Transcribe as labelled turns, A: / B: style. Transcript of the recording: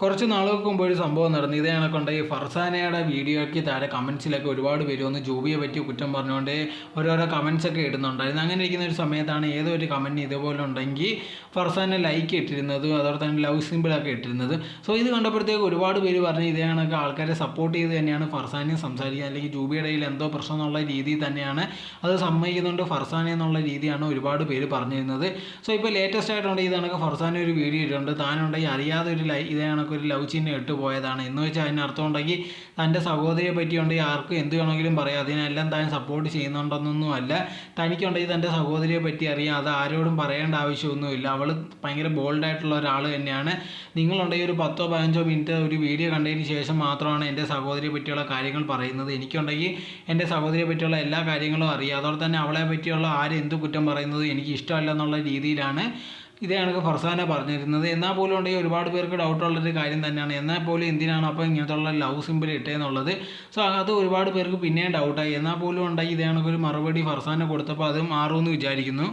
A: കുറച്ച് നാളുകൾക്ക് മുമ്പ് ഒരു സംഭവം നടന്നു. ഇതേ കണക്കുണ്ട് ഈ ഫർസാനയുടെ വീഡിയോയ്ക്ക് താഴെ കമൻസിലൊക്കെ ഒരുപാട് പേര് വന്ന് ജൂബിയെ പറ്റി കുറ്റം പറഞ്ഞുകൊണ്ട് ഓരോരോ കമൻസ് ഒക്കെ ഇടുന്നുണ്ടായിരുന്നു. അങ്ങനെ ഇരിക്കുന്ന ഒരു സമയത്താണ് ഏതോ ഒരു കമന്റ് ഇതുപോലെ ഉണ്ടെങ്കിൽ ഫർസാനെ ലൈക്ക് ഇട്ടിരുന്നത് അതോടെ തന്നെ ലവ് സിമ്പിളൊക്കെ ഇട്ടിരുന്നത്. സോ ഇത് കണ്ടപ്പോഴത്തേക്ക് ഒരുപാട് പേര് പറഞ്ഞ് ഇതേ കണക്ക് ആൾക്കാരെ സപ്പോർട്ട് ചെയ്ത് തന്നെയാണ് ഫർസാനെ സംസാരിക്കുക അല്ലെങ്കിൽ ജൂബിയുടെ കയ്യിൽ എന്തോ പ്രശ്നം എന്നുള്ള രീതിയിൽ തന്നെയാണ് അത് സമ്മതിക്കുന്നുണ്ട് ഫർസാനെ എന്നുള്ള രീതിയാണ് ഒരുപാട് പേര് പറഞ്ഞിരുന്നത്. സോ ഇപ്പോൾ ലേറ്റസ്റ്റ് ആയിട്ടുണ്ട് ഇത് കണക്ക് ഫർസാനെ ഒരു വീഡിയോ ഇട്ടിട്ടുണ്ട്. താനുണ്ടെങ്കിൽ അറിയാതെ ഒരു ലൈ ഇതേ ഒരു ലവ് ചിഹ്നം ഇട്ട് പോയതാണ്. എന്ന് വെച്ചാൽ അതിന് അർത്ഥം ഉണ്ടെങ്കിൽ തന്റെ സഹോദരിയെ പറ്റിയുണ്ടെങ്കിൽ ആർക്കും എന്ത് വേണമെങ്കിലും പറയാം. അതിനെല്ലാം താൻ സപ്പോർട്ട് ചെയ്യുന്നുണ്ടെന്നൊന്നും അല്ല തനിക്കുണ്ടെങ്കിൽ തന്റെ സഹോദരിയെ പറ്റി അറിയാം. അത് ആരോടും പറയേണ്ട ആവശ്യമൊന്നുമില്ല. അവൾ ഭയങ്കര ബോൾഡായിട്ടുള്ള ഒരാൾ തന്നെയാണ്. നിങ്ങളുണ്ടെങ്കിൽ ഒരു പത്തോ പതിനഞ്ചോ മിനിറ്റ് ഒരു വീഡിയോ കണ്ടതിന് ശേഷം മാത്രമാണ് എന്റെ സഹോദരിയെ പറ്റിയുള്ള കാര്യങ്ങൾ പറയുന്നത്. എനിക്കുണ്ടെങ്കിൽ എന്റെ സഹോദരിയെ പറ്റിയുള്ള എല്ലാ കാര്യങ്ങളും അറിയാം. അതോടെ തന്നെ അവളെ പറ്റിയുള്ള ആരെന്ത് കുറ്റം പറയുന്നത് എനിക്ക് ഇഷ്ടമല്ല എന്നുള്ള രീതിയിലാണ് ഇതേ കണക്ക് ഫർസാന പറഞ്ഞിരുന്നത്. എന്നാൽ പോലും ഉണ്ടെങ്കിൽ ഒരുപാട് പേർക്ക് ഡൗട്ടുള്ളൊരു കാര്യം തന്നെയാണ്. എന്നാൽ പോലും എന്തിനാണ് അപ്പോൾ ഇങ്ങനത്തുള്ള ലവ് സിമ്പിൾ ഇട്ടേന്നുള്ളത്? സോ അത് ഒരുപാട് പേർക്ക് പിന്നെയും ഡൗട്ടായി എന്നാൽ പോലും ഉണ്ടായി ഇതേ ഒരു മറുപടി ഫർസാന കൊടുത്തപ്പോൾ അത് മാറുമെന്ന് വിചാരിക്കുന്നു.